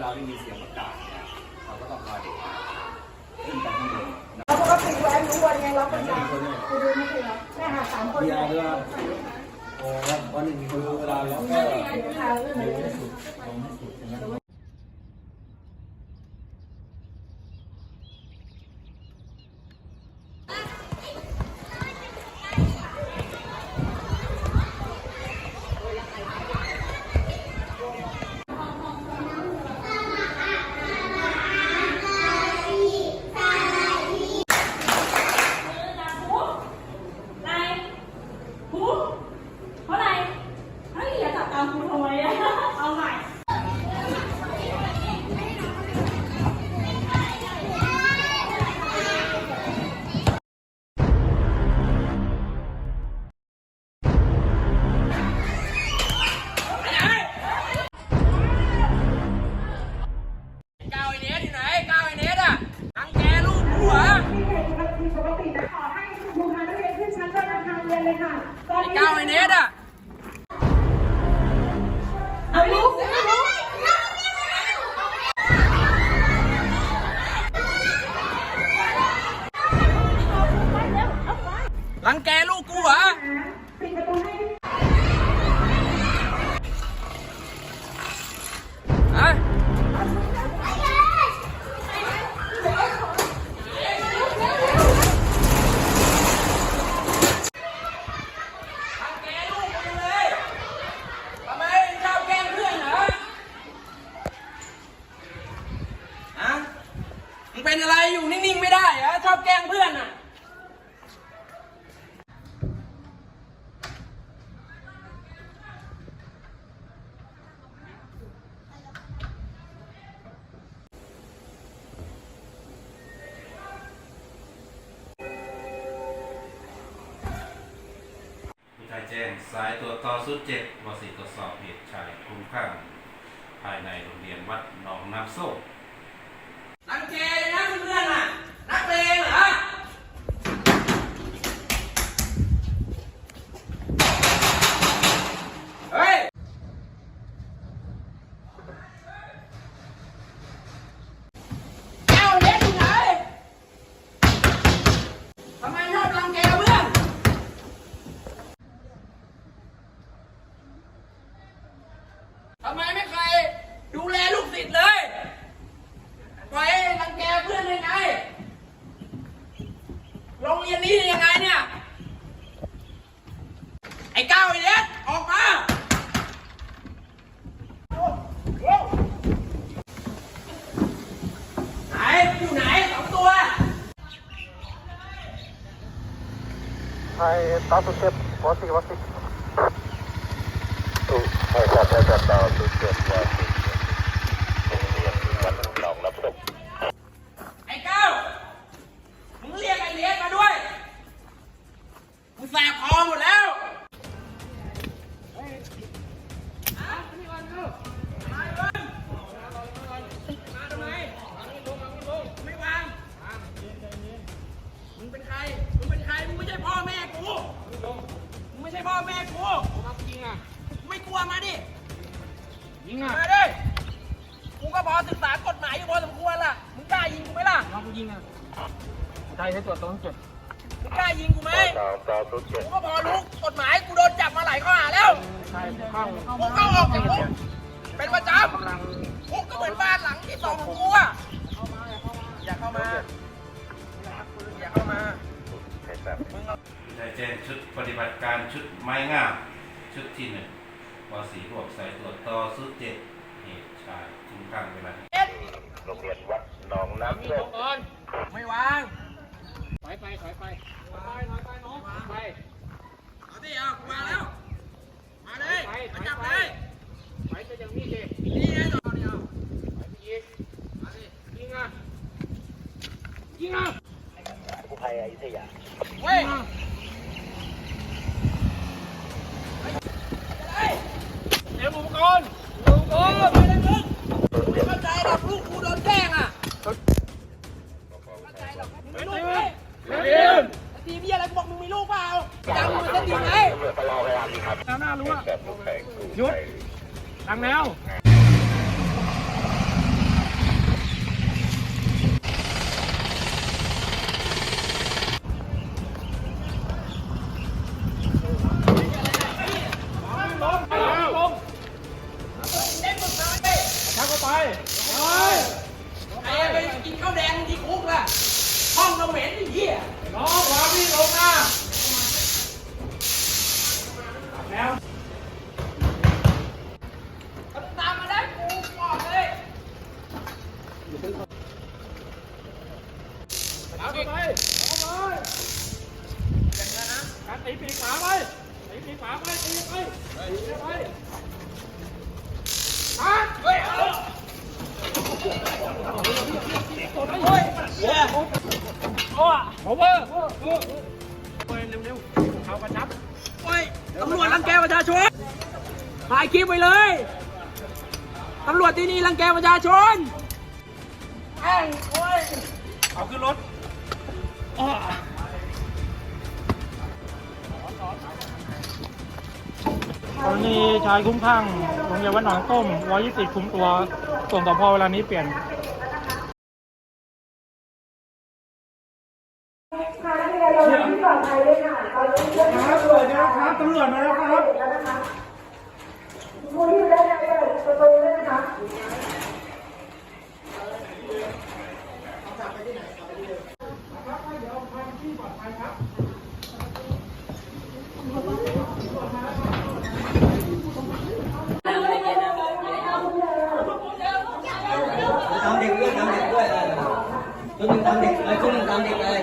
เราได้มีเสียงประกาศเราก็ต้องคอยขึ้ล้างบนเราปกติแหวนทุกวันไงเราประจำณดูไม่เคยรัแม่หาสามคนเดียวด้ยอ๋อวันหนึ่งคือเวลาเราก็ เป็นอะไรอยู่นิ่งๆไม่ได้เหรอชอบแกล้งเพื่อนอะผู้ชายแจ้งสายตรวจต่อสุดเจ็ดวสีตรวจสอบเหตุชายคลุ้มคลั่งภายในโรงเรียนวัดหนองน้ำโซ่ รังแกเลยนะเพื่อนๆอะ นักเลงเหรอ เฮ้ย เจ้าเล็กอยู่ไหนทำไมชอบรังแกเพื่อน ทำไมไม่เคยดู เลย ปล่อยให้รังแกเพื่อนได้ไง โรงเรียนนี้ยังไงเนี่ย ไอ้ก้าวไอ้เล็กออกมาไหนอยู่ไหนสองตัว ไทยตาสุดเจ็บวอสิวอสิถูกไทยจัดจัดดาสุดเจ็บวอสิโรงเรียนวัด หนองน้ำโซ่ไอ้ก้าวมึงเรียกไอ้เล็กมาด้วย มึงแสบคอหมดแล้วไม่วางมึงเป็นใครมึงเป็นใครมึงไม่ใช่พ่อแม่กูมึงไม่ใช่พ่อแม่กูจริงอะ ไม่กลัวมาดิยิงอะ มาดิ กูก็พอศึกษากฎหมายอยู่พอสมควรล่ะ มึงกล้ายิงกูไหมล่ะน้องกูยิงอะไทยใช้ตัวตรงจุดมึงกล้ายิงกูไหมดาวดาวสุดเจ็บกูก็พอรู้กฎหมายกูโดนจับมาหลายข้อหาแล้วไทยเข้ากูเข้าออกจากคุกเป็นประจำคุกก็เหมือนบ้านหลังที่สองของกูอะอย่าเข้ามา อย่าเข้ามาผู้ชายแจ้งชุดปฏิบัติการชุดไม้งามชุดที่หนึ่งวสีบวกสายตรวจต่อสุดเจ็ดเหตุ ชายคลุ้มคลั่งเวลาเอ็ดโรงเรียนวัดหนองน้ำโซ่ไม่วางถอยไปถอยไปถอยไปถอยไปน้องไปเอาดิเอากูมาแล้ว มาเลยมาจับเลยไปจะยังนี่สินี่ไงต่อเดียวไปยิงมาดิยิงอะยิงอะกูภัยอยุธยาเว้ย เตรียมอุปกรณ์ โอ้ยไม่ได้มึงไม่เข้าใจหรอกลูกกูโดนแกล้งอะเข้าใจหรอก มึงมีลูกไหมเตรียมตีเบี้ยอะไรกูบอกมึงมีลูกเปล่าจำมึงเป็นตีไหมหน้าหน้ารู้อะหยุดตั้งแนว แล้วตามมาได้กูบเลยเอาไปเไปย่งนี้นะการตีปีกขวาไปตีปีกขวไปตีไปไปฮะเอาโอ้ยโอ้ยโอ้ยโอ้ยเร็วเร็วเขาปจับ ตำรวจรังแกประชาชน ถ่ายคลิปไว้เลย ตำรวจที่นี่รังแกประชาชนแอ้งโอ้ยเอาขึ้นรถอ้อกรณีชายคุ้มข้างโรงเรียนวัดหนองต้ม120 คุ้มตัว ส่งต่อพอเวลานี้เปลี่ยน ค่ะนักเรียนเราที่ปลอดภัยด้วยค่ะตอนนี้เพื่อนครับตำรวจนะครับตำรวจมาแล้วครับแล้วนะคะผู้ที่อยู่ด้านในเปิดประตูด้วยนะคะทำเด็กด้วยทำเด็กด้วยเออชุดหนึ่งทำเด็กเออชุดหนึ่งทำเด็กเลย